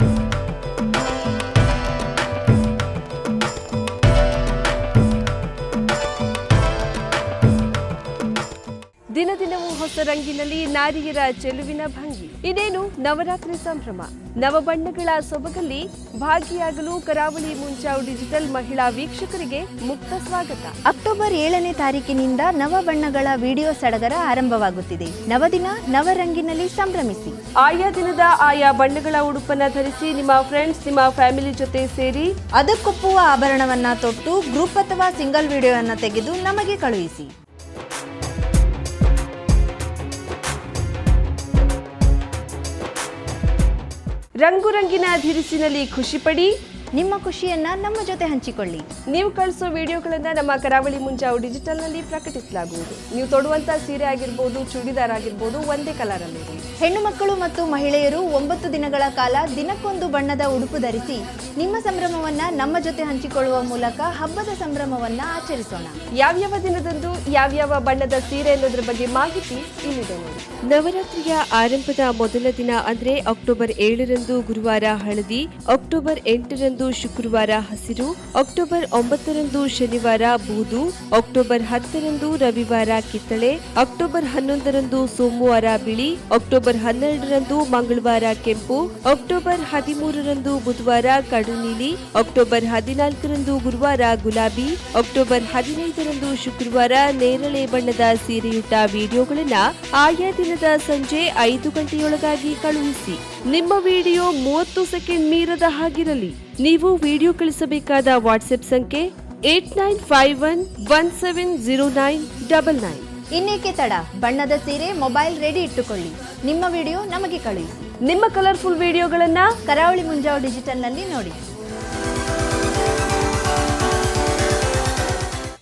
Thank you. ದಿನ ದಿನವೂ ಹೊಸ ರಂಗಿನಲ್ಲಿ ನಾರಿಯರ ಚೆಲುವಿನ ಭಂಗಿ. ಇದೇನು ನವರಾತ್ರಿ ಸಂಭ್ರಮ? ನವಬಣ್ಣಗಳ ಸೊಬಗಲ್ಲಿ ಭಾಗಿಯಾಗಲು ಕರಾವಳಿ ಮುಂಚಾವ್ ಡಿಜಿಟಲ್ ಮಹಿಳಾ ವೀಕ್ಷಕರಿಗೆ ಮುಕ್ತ ಸ್ವಾಗತ. ಅಕ್ಟೋಬರ್ ಏಳನೇ ತಾರೀಕಿನಿಂದ ನವ ಬಣ್ಣಗಳ ವಿಡಿಯೋ ಸಡಗರ ಆರಂಭವಾಗುತ್ತಿದೆ. ನವದಿನ ನವರಂಗಿನಲ್ಲಿ ಸಂಭ್ರಮಿಸಿ. ಆಯಾ ದಿನದ ಆಯಾ ಬಣ್ಣಗಳ ಉಡುಪನ್ನ ಧರಿಸಿ ನಿಮ್ಮ ಫ್ರೆಂಡ್ಸ್ ನಿಮ್ಮ ಫ್ಯಾಮಿಲಿ ಜೊತೆ ಸೇರಿ ಅದಕ್ಕೊಪ್ಪುವ ಆಭರಣವನ್ನ ತೊಟ್ಟು ಗ್ರೂಪ್ ಅಥವಾ ಸಿಂಗಲ್ ವಿಡಿಯೋವನ್ನು ತೆಗೆದು ನಮಗೆ ಕಳುಹಿಸಿ. ರಂಗು ರಂಗಿನ ಧಿರಿಸಿನಲ್ಲಿ ಖುಷಿ ಪಡಿ ನಿಮ್ಮ ಖುಷಿಯನ್ನ ನಮ್ಮ ಜೊತೆ ಹಂಚಿಕೊಳ್ಳಿ. ನೀವು ಕಳಿಸೋ ವಿಡಿಯೋಗಳನ್ನ ನಮ್ಮ ಕರಾವಳಿ ಮುಂಚಾವ್ ಡಿಜಿಟಲ್ನಲ್ಲಿ ಪ್ರಕಟಿಸಲಾಗುವುದು. ನೀವು ತೊಡುವಂತ ಸೀರೆ ಆಗಿರ್ಬೋದು ಚೂಡಿದಾರ್ ಆಗಿರ್ಬೋದು ಒಂದೇ ಕಲರ್ ಅಲ್ಲಿ ಹೆಣ್ಣು ಮಕ್ಕಳು ಮತ್ತು ಮಹಿಳೆಯರು ಒಂಬತ್ತು ದಿನಗಳ ಕಾಲ ದಿನಕ್ಕೊಂದು ಬಣ್ಣದ ಉಡುಪು ಧರಿಸಿ ನಿಮ್ಮ ಸಂಭ್ರಮವನ್ನ ನಮ್ಮ ಜೊತೆ ಹಂಚಿಕೊಳ್ಳುವ ಮೂಲಕ ಹಬ್ಬದ ಸಂಭ್ರಮವನ್ನ ಆಚರಿಸೋಣ. ಯಾವ್ಯಾವ ದಿನದಂದು ಯಾವ್ಯಾವ ಬಣ್ಣದ ಸೀರೆ ಅನ್ನೋದ್ರ ಬಗ್ಗೆ ಮಾಹಿತಿ ಇಲ್ಲಿದೆ ನೋಡಿ. ನವರಾತ್ರಿಯ ಆರಂಭದ ಮೊದಲ ದಿನ ಅಂದ್ರೆ ಅಕ್ಟೋಬರ್ ಏಳರಂದು ಗುರುವಾರ ಹಳದಿ ಅಕ್ಟೋಬರ್ ಎಂಟರಂದು ಶುಕ್ರವಾರ ಹಸಿರು, ಅಕ್ಟೋಬರ್ ಒಂಬತ್ತರಂದು ಶನಿವಾರ ಬೂದು, ಅಕ್ಟೋಬರ್ ಹತ್ತರಂದು ರವಿವಾರ ಕಿತ್ತಳೆ, ಅಕ್ಟೋಬರ್ ಹನ್ನೊಂದರಂದು ಸೋಮವಾರ ಬಿಳಿ, ಅಕ್ಟೋಬರ್ ಹನ್ನೆರಡರಂದು ಮಂಗಳವಾರ ಕೆಂಪು, ಅಕ್ಟೋಬರ್ ಹದಿಮೂರರಂದು ಬುಧವಾರ ಕಡು ನೀಲಿ, ಅಕ್ಟೋಬರ್ ಹದಿನಾಲ್ಕರಂದು ಗುರುವಾರ ಗುಲಾಬಿ, ಅಕ್ಟೋಬರ್ ಹದಿನೈದರಂದು ಶುಕ್ರವಾರ ನೇರಳೆ ಬಣ್ಣದ ಸೀರೆಯುಟ್ಟ ವಿಡಿಯೋಗಳನ್ನು ಆಯಾ ದಿನದ ಸಂಜೆ ಐದು ಗಂಟೆಯೊಳಗಾಗಿ ಕಳುಹಿಸಿ. ನಿಮ್ಮ ವಿಡಿಯೋ ಮೂವತ್ತು ಸೆಕೆಂಡ್ ಮೀರದ ಹಾಗಿರಲಿ. ನೀವು ವಿಡಿಯೋ ಕಳಿಸಬೇಕಾದ ವಾಟ್ಸ್ಆಪ್ ಸಂಖ್ಯೆ eight nine five one one seven zero nine double nine. ಇನ್ನೇಕೆ ತಡ? ಬಣ್ಣದ ಸೀರೆ ಮೊಬೈಲ್ ರೆಡಿ ಇಟ್ಟುಕೊಳ್ಳಿ. ನಿಮ್ಮ ವಿಡಿಯೋ ನಮಗೆ ಕಳುಹಿಸಿ. ನಿಮ್ಮ ಕಲರ್ಫುಲ್ ವಿಡಿಯೋಗಳನ್ನ ಕರಾವಳಿ ಮುಂಜಾವು ಡಿಜಿಟಲ್ನಲ್ಲಿ ನೋಡಿ.